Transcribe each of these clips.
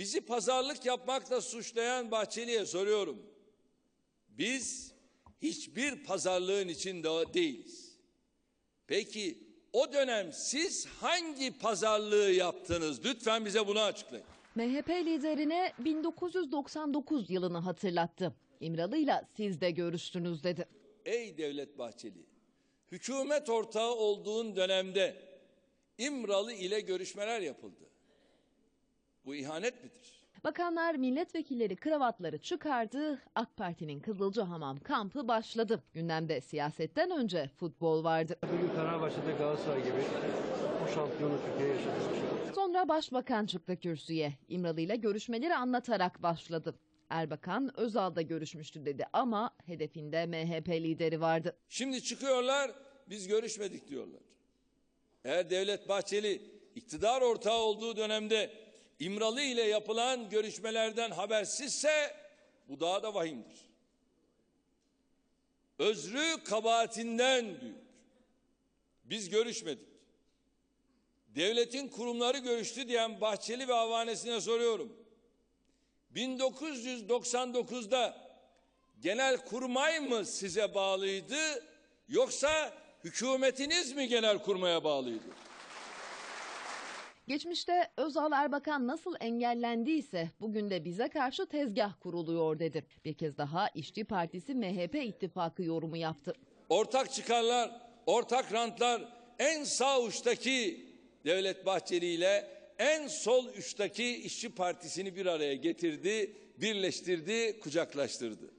Bizi pazarlık yapmakla suçlayan Bahçeli'ye soruyorum. Biz hiçbir pazarlığın içinde değiliz. Peki o dönem siz hangi pazarlığı yaptınız? Lütfen bize bunu açıklayın. MHP liderine 1999 yılını hatırlattı. İmralı'yla siz de görüştünüz dedi. Ey Devlet Bahçeli, hükümet ortağı olduğun dönemde İmralı ile görüşmeler yapıldı. Bu ihanet midir? Bakanlar milletvekilleri kravatları çıkardı, AK Parti'nin Kızılcahamam kampı başladı. Gündemde siyasetten önce futbol vardı. Bugün Fenerbahçe'de Galatasaray gibi bu şampiyonu Türkiye'ye yaşatmışlar. Sonra başbakan çıktı kürsüye. İmralı ile görüşmeleri anlatarak başladı. Erbakan Özal'da görüşmüştü dedi ama hedefinde MHP lideri vardı. Şimdi çıkıyorlar, biz görüşmedik diyorlar. Eğer Devlet Bahçeli iktidar ortağı olduğu dönemde İmralı ile yapılan görüşmelerden habersizse bu daha da vahimdir. Özrü kabahatinden büyük. Biz görüşmedik. Devletin kurumları görüştü diyen Bahçeli ve avanesine soruyorum. 1999'da genel kurmay mı size bağlıydı yoksa hükümetiniz mi genel kurmaya bağlıydı? Geçmişte Özal Erbakan nasıl engellendiyse bugün de bize karşı tezgah kuruluyor dedi. Bir kez daha İşçi Partisi MHP ittifakı yorumu yaptı. Ortak çıkarlar, ortak rantlar en sağ uçtaki Devlet Bahçeli ile en sol uçtaki İşçi Partisi'ni bir araya getirdi, birleştirdi, kucaklaştırdı.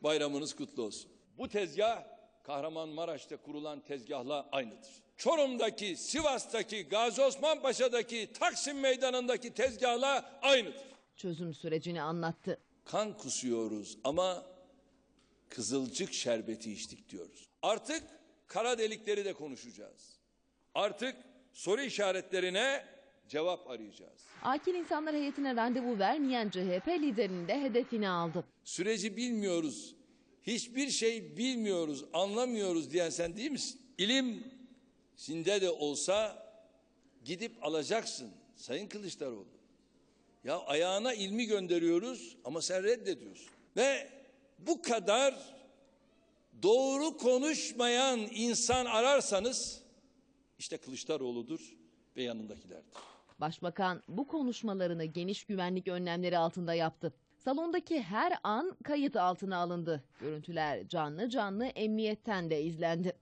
Bayramınız kutlu olsun. Bu tezgah Kahramanmaraş'ta kurulan tezgahla aynıdır. Çorum'daki, Sivas'taki, Gazi Osman Paşa'daki, Taksim Meydanı'ndaki tezgahla aynıdır. Çözüm sürecini anlattı. kan kusuyoruz ama kızılcık şerbeti içtik diyoruz. Artık kara delikleri de konuşacağız. Artık soru işaretlerine cevap arayacağız. Akil insanlar heyetine randevu vermeyen CHP liderinin de hedefini aldı. Süreci bilmiyoruz, hiçbir şey bilmiyoruz, anlamıyoruz diyen sen değil misin? İlim sinde de olsa gidip alacaksın Sayın Kılıçdaroğlu. Ya ayağına ilmi gönderiyoruz ama sen reddediyorsun. Ve bu kadar doğru konuşmayan insan ararsanız işte Kılıçdaroğlu'dur ve yanındakilerdir. Başbakan bu konuşmalarını geniş güvenlik önlemleri altında yaptı. Salondaki her an kayıt altına alındı. Görüntüler canlı canlı emniyetten de izlendi.